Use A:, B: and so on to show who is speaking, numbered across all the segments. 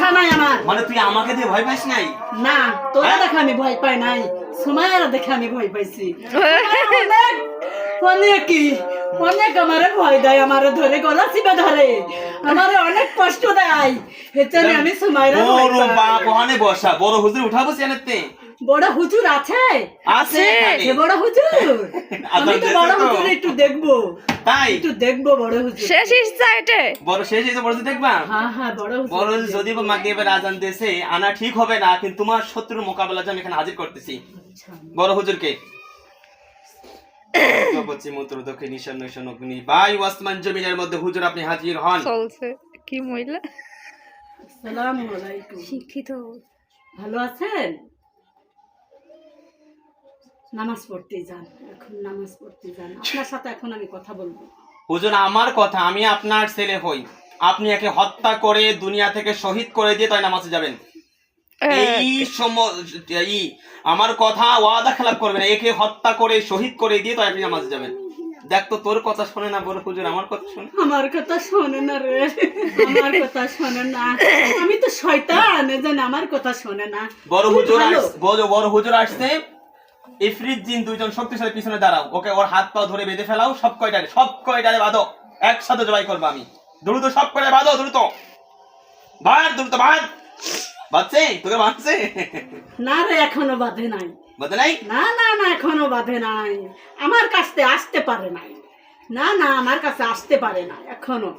A: নাই আমার।
B: মানে তুই আমাকে দিয়ে ভয় পাস নাই?
A: না তোরা
B: হ্যাঁ?
A: দেখে আমি ভয় পাই নাই। সুমাইয়ারা দেখে আমি ভয় পাইছি। অনেক অনেক আমারে ভয় দেয় আমারে ধরে গলা চিপে ধরে। আমারে অনেক কষ্ট দেয়। হেচানে আমি সুমাইরা
B: বড় বাপ ওখানে বসা। বড় হুজুর উঠাবো সেনেতে
A: বড় হুজুর আছে?
B: আছে।
A: বড় হুজুর। আমি তো বড় হুজুর একটু দেখব।
B: তাই?
A: একটু দেখব বড় হুজুর
C: শেষ ইচ্ছা এটা?
B: বড় শেষ হয়েছে বড় দেখবা?
A: হ্যাঁ হ্যাঁ বড় হুজুর
B: বড় যদি এবার আজান দিয়েছে আনা ঠিক হবে না কিন্তু তোমার শত্রুর মোকাবেলা আমি এখানে হাজির করতেছি।
A: আচ্ছা।
B: বড় হুজুরকে। পশ্চিম উত্তর দক্ষিণ ঈশান ঈশান অগ্নি বায়ু আসমান জমিনের মধ্যে হুজুর আপনি হাজির হন।
C: চলছে। কি মহিলা?
A: আসসালামু আলাইকুম।
C: শিক্ষিত।
A: ভালো আছেন? নামাজ পড়তে যান এখন নামাজ পড়তে যান। আপনার সাথে এখন আমি কথা বলব।
B: হুজুর আমার কথা আমি আপনার ছেলে হই। আপনি একে হত্যা করে দুনিয়া থেকে শহীদ করে দিয়ে তাই নামাজে যাবেন। এই সময় আমার কথা ওয়াদা খেলাপ করবেন একে হত্যা করে শহীদ করে দিয়ে তাই আপনি নামাজে যাবেন। দেখ তো তোর কথা শোনে না বড় হুজুর আমার কথা শোনে।
A: আমার কথা শোনে না রে। আমার কথা শোনে না। আমি তো শয়তান যেন আমার কথা শোনে না।
B: বড় হুজুর বড় বড় হুজুর আসছে। ইফরিত জিন দুইজন শক্তিশালী পিছনে দাঁড়াও। ওকে ওর হাত পা ধরে বেঁধে ফেলাও সব কয়টারে সব কয়টারে বাঁধো? একসাথে জবাই করব আমি। দ্রুত সব কয়টা বাঁধো? দ্রুত। বাদ দ্রুত বাদ বাঁধছে? তোকে বাঁধছে?
A: না রে এখনও বাঁধে নাই।
B: বাঁধে নাই?
A: না না না এখনও বাঁধে নাই। আমার কাছে আসতে পারে নাই। না না আমার কাছে আসতে পারে না এখনও।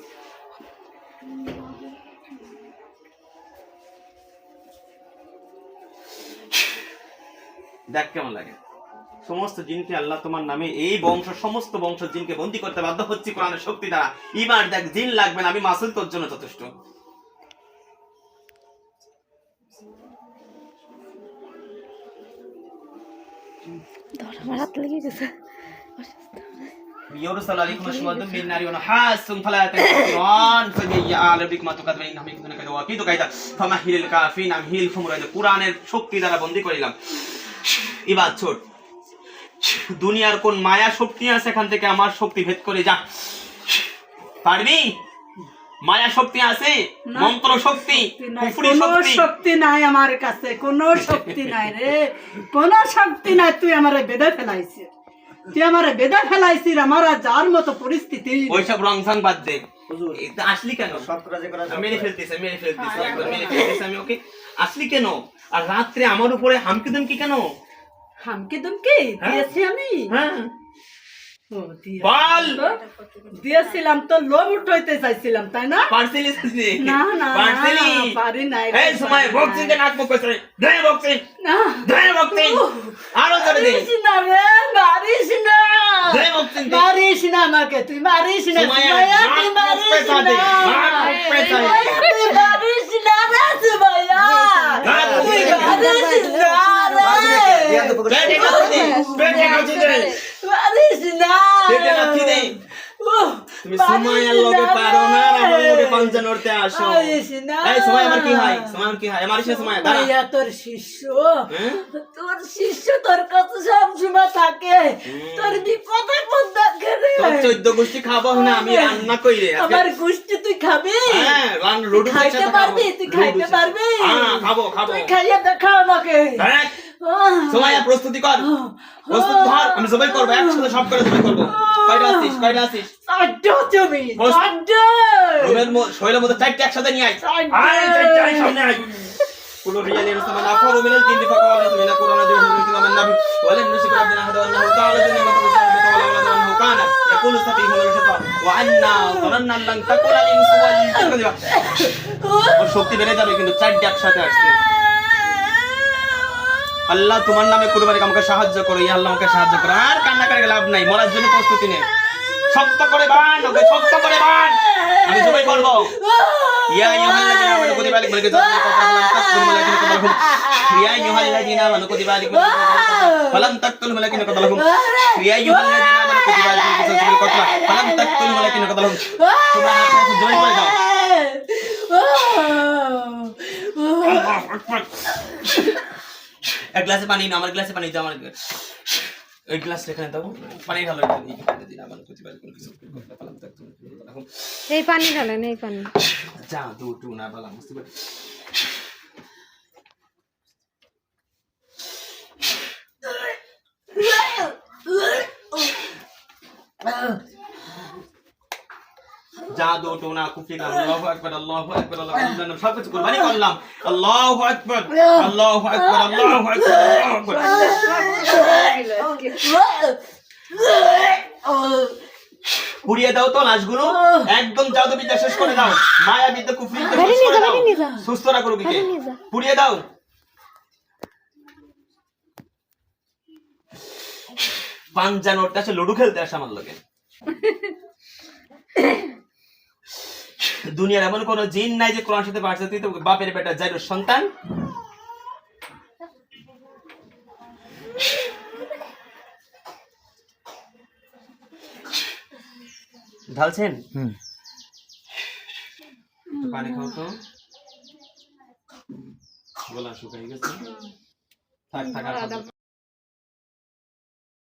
B: দেখ কেমন লাগে সমস্ত জিনকে আল্লাহ তোমার নামে এই বংশ সমস্ত বংশ জিনকে বন্দি করতে বাধ্য হচ্ছি কোরআনের শক্তি দ্বারা এবার দেখ জিন লাগবে না আমি মাসুল তোর জন্য যথেষ্ট
C: ধর আমার হাত লেগে গেছে
B: يرسل عليكم شواظ من نار ونحاس فلا تنتصرون فبأي آلاء ربكما تكذبان إنهم يكيدون كيدا وأكيد كيدا فمهل الكافرين أمهلهم رويدا কোরআনের শক্তি দ্বারা বন্দি করিলাম এবার ছোট। দুনিয়ার কোন মায়া শক্তি আছে এখান থেকে আমার শক্তি ভেদ করে যা। পারবি? মায়া শক্তি আছে? মন্ত্র শক্তি? শক্তি
A: নাই। আমার কাছে। কোনো শক্তি নাই রে। কোনো শক্তি নাই। তুই আমারে বেঁধে ফেলাইছিস। তুই আমারে বেঁধে ফেলাইছিস আমার আর যার মতো পরিস্থিতি।
B: ওইসব রং সাং বাদ দে। আসলি কেন? মেরে ফেলতেছে মেরে ফেলতেছে মেরে ফেলতেছে আমি ওকে? আসলি কেন? আর রাত্রে আমার উপরে হামকি দুমকি কেন?
A: হামকে দুমকে দিয়েছি আমি?
B: হ্যাঁ। বল।
A: দিয়েছিলাম তো লোভ উঠাইতে চাইছিলাম তাই না?
B: পার্সেলি
A: না না
B: পার্সেলি
A: পারি নাই
B: এই সময় বক্সিং কে নাক মুখ করে ধরে বক্সিং
A: না।
B: ধরে বক্সিং আরও জোরে দে।
A: মারিস না রে মারিস না।
B: ধরে বক্সিং
A: মারিস না আমাকে তুই মারিস না মারিস তুই মারিস না রে সুমাইয়া
B: নাক মুখ
A: তুই
B: পেঁচা দে।
A: মারিস না রে
B: পেটে নাচি দে পেটে নাচি দে
A: মারিস না
B: পেটে নাচি দে
A: উহ,
B: তুমি
A: মারিস
B: সুমাইয়ার লগে পারো না আমার লগে পাঞ্জা নড়তে আসো এই সুমাইয়া আমার কি হয় সুমাইয়া কি হয় আমার সে সুমাইয়া দাঁড়া
A: তোর শিষ্য
B: হ্যাঁ?
A: তোর শিষ্য তোর কাছে সব সময় থাকে তোর বিপদ আপদ দেখে রে
B: তোর চোদ্দ গোষ্ঠী খাব না আমি রান্না কইরে আজকে-
A: আমার গোষ্ঠী তুই খাবি
B: হ্যাঁ রান রুডু
A: খাইতে পারবি তুই খাইতে পারবি
B: হ্যাঁ খাব খাব
A: তুই খাইয়ে দেখা আমাকে
B: দেখ প্রস্তুতি কর। প্রস্তুত ধর আমি সবাই করব একসাথে সব করে সবাই করব। কয়টা আসিস কয়টা আসিস
A: চারটে তুমি।
B: রুমের শৈলের মধ্যে চারটে একসাথে নিয়ে আয়। আয় চারটে সামনে আয়। ওর শক্তি বেড়ে যাবে কিন্তু চারটে একসাথে আসছে আল্লাহ তোমার নামে কুরবানি আমাকে সাহায্য করো, ইয়া আল্লাহ আমাকে সাহায্য করো। আর কান্না করে লাভ নাই, মরার জন্য প্রস্তুতি নে। শক্ত করে বান, ওকে শক্ত করে বান। আমি জবাই করব। ইয়া আইয়ুহাল্লাযিনা আমানু কুতিবা আলাইকুমুল কিতাবু ইয়া আইয়ুহাল্লাযিনা আমানু কুতিবা আলাইকুমুল কিতাবু ফালাম তাকতুলুহুম ওয়ালাকিন কাতালাহুম ইয়া আইয়ুহাল্লাযিনা আমানু কুতিবা আলাইকুমুল কিতাবু ফালাম তাকতুলুহুম ওয়ালাকিন কাতালাহুম তোমরা হাত হাত জবাই করে দাও। আল্লাহু আকবার। এক গ্লাসে পানি আমার গ্লাসে পানি দাও আমার ওই গ্লাস এখানে দাও পানি ঢালো আমার প্রতিবার কোনো কিছু করতে তো
C: এই পানি ঢালেন নেই পানি
B: যা দু টু না পারলাম বুঝতে পারি Ugh. জাদু টোনা কুফরি গান আল্লাহু আকবার আল্লাহু আকবার আল্লাহু আকবার সব কিছু কুরবানি করলাম। আল্লাহু আকবার আল্লাহু আকবার আল্লাহু আকবার আল্লাহু আকবার। পুড়িয়ে দাও তো লাশগুলো একদম জাদু বিদ্যা শেষ করে দাও। মায়া বিদ্যা কুফরি
C: যা, যা।
B: সুস্থ রাখো রোগীকে।
C: যা।
B: পুড়িয়ে দাও। পাঞ্জানোরটা আছে লুডু খেলতে আসে আমার লোকে। দুনিয়ার এমন কোন জিন নাই যে কোরআন সাথে পারছে তুই তো বাপের বেটা যাইর সন্তান। ঢালছেন? পানি খাও তো। গলা শুকাই গেছে। থাক থাক।